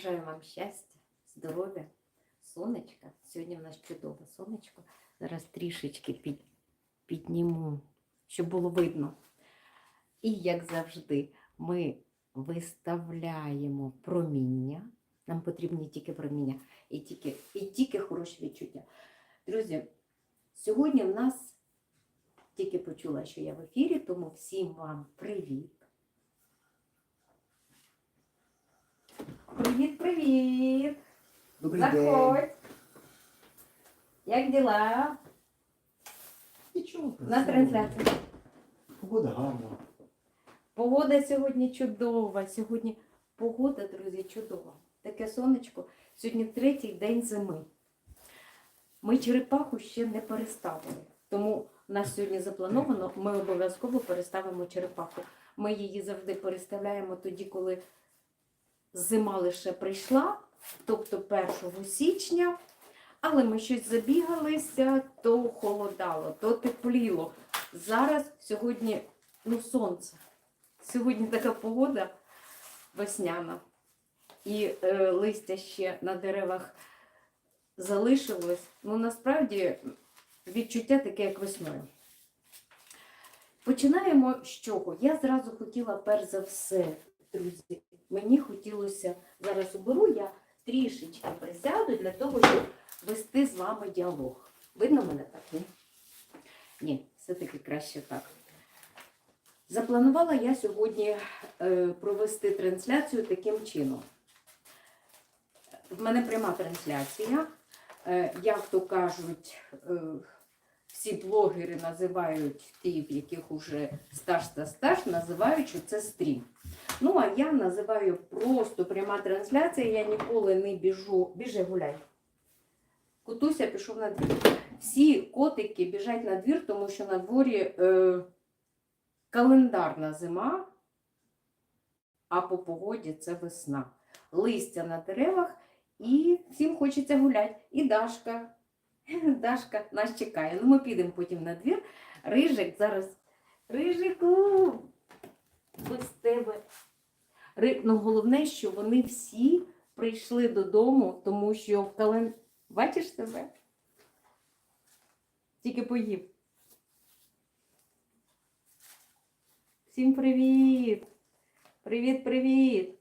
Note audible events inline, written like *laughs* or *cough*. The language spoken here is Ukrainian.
Бажаю вам щастя, здоров'я, сонечка. Сьогодні в нас чудове сонечко. Зараз трішечки під, підніму, щоб було видно. І як завжди, ми виставляємо проміння. Нам потрібні тільки проміння і тільки, і тільки хороші відчуття. Друзі, сьогодні в нас тільки почула, що я в ефірі, тому всім вам привіт. Привіт, привіт! Добрий Заходь! день. Як діла? Нічого. На трансляції. Погода гарна. Погода сьогодні чудова. Сьогодні погода, друзі, чудова. Таке сонечко. Сьогодні третій день зими. Ми черепаху ще не переставили. Тому у нас сьогодні заплановано, ми обов'язково переставимо черепаху. Ми її завжди переставляємо тоді, коли зима лише прийшла, тобто 1 січня. Але ми щось забігалися, то холодало, то тепліло. Зараз сьогодні ну, сонце. Сьогодні така погода весняна. І е, листя ще на деревах залишилось. Ну, насправді відчуття таке, як весною. Починаємо з чого? Я зразу хотіла, перш за все, друзі, мені хотілося, зараз уберу, я трішечки присяду для того, щоб вести з вами діалог. Видно мене так? Ні? Ні, все-таки краще так. Запланувала я сьогодні е, провести трансляцію таким чином. В мене пряма трансляція. Е, як то кажуть, е, всі блогери називають ті, в яких уже стаж та стаж, називають, що це стрім. Ну, а я називаю просто пряма трансляція, я ніколи не біжу. Біжи гуляй. Кутуся пішов на двір. Всі котики біжать на двір, тому що на дворі е, календарна зима, а по погоді це весна. Листя на деревах і всім хочеться гуляти. І Дашка. *laughs* Дашка нас чекає. Ну, ми підемо потім на двір. Рижик зараз. Рижику! Без тебе. Ри... Ну, головне, що вони всі прийшли додому, тому що в кален... Бачиш себе? Тільки поїв. Всім привіт! Привіт, привіт!